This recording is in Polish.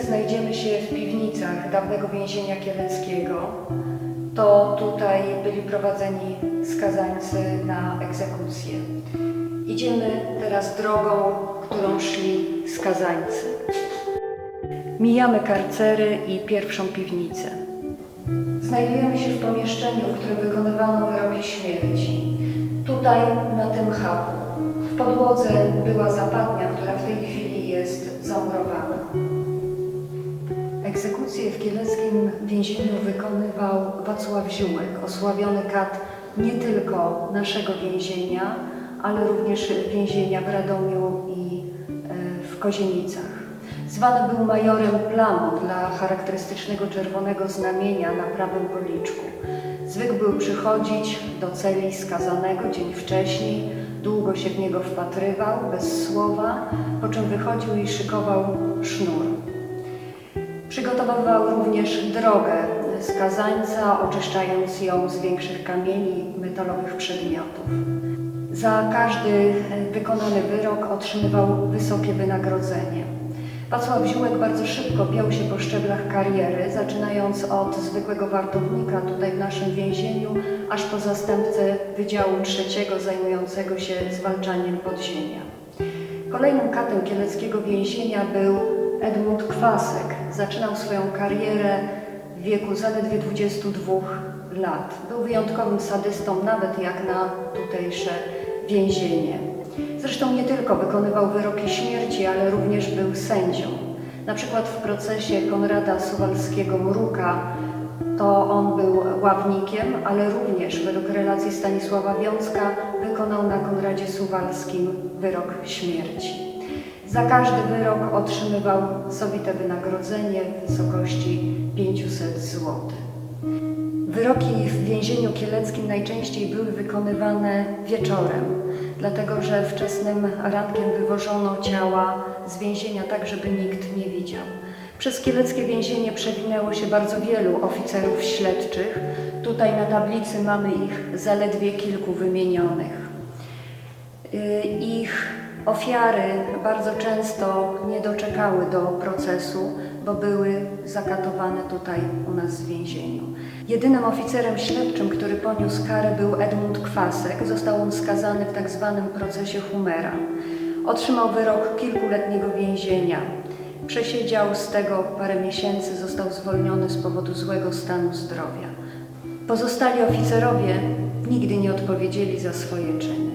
znajdziemy się w piwnicach dawnego więzienia kieleckiego, to tutaj byli prowadzeni skazańcy na egzekucję. Idziemy teraz drogą, którą szli skazańcy. Mijamy karcery i pierwszą piwnicę. Znajdujemy się w pomieszczeniu, w którym wykonywano wyroki śmierci. Tutaj, na tym haku. Podłodze była zapadnia, która w tej chwili jest zamurowana. Egzekucję w kieleckim więzieniu wykonywał Wacław Ziółek, osławiony kat nie tylko naszego więzienia, ale również więzienia w Radomiu i e, w Kozienicach. Zwany był majorem plamu dla charakterystycznego czerwonego znamienia na prawym policzku. Zwykł był przychodzić do celi skazanego dzień wcześniej, długo się w niego wpatrywał, bez słowa, po czym wychodził i szykował sznur. Przygotowywał również drogę skazańca, oczyszczając ją z większych kamieni, metalowych przedmiotów. Za każdy wykonany wyrok otrzymywał wysokie wynagrodzenie. Wacław Ziółek bardzo szybko piął się po szczeblach kariery, zaczynając od zwykłego wartownika tutaj w naszym więzieniu, aż po zastępcę Wydziału Trzeciego zajmującego się zwalczaniem podziemia. Kolejnym katem kieleckiego więzienia był Edmund Kwasek. Zaczynał swoją karierę w wieku zaledwie 22 lat. Był wyjątkowym sadystą, nawet jak na tutejsze więzienie. Zresztą nie tylko wykonywał wyroki śmierci, ale również był sędzią. Na przykład w procesie Konrada Suwalskiego-Mruka to on był ławnikiem, ale również według relacji Stanisława Wiązka wykonał na Konradzie Suwalskim wyrok śmierci. Za każdy wyrok otrzymywał sobite wynagrodzenie w wysokości 500 zł. Wyroki w więzieniu kieleckim najczęściej były wykonywane wieczorem, dlatego że wczesnym rankiem wywożono ciała z więzienia tak, żeby nikt nie widział. Przez kieleckie więzienie przewinęło się bardzo wielu oficerów śledczych. Tutaj na tablicy mamy ich zaledwie kilku wymienionych. Y, Ich ofiary bardzo często nie doczekały do procesu, bo były zakatowane tutaj u nas w więzieniu. Jedynym oficerem śledczym, który poniósł karę był Edmund Kwasek. Został on skazany w tak zwanym procesie Humera. Otrzymał wyrok kilkuletniego więzienia. Przesiedział z tego parę miesięcy, został zwolniony z powodu złego stanu zdrowia. Pozostali oficerowie nigdy nie odpowiedzieli za swoje czyny.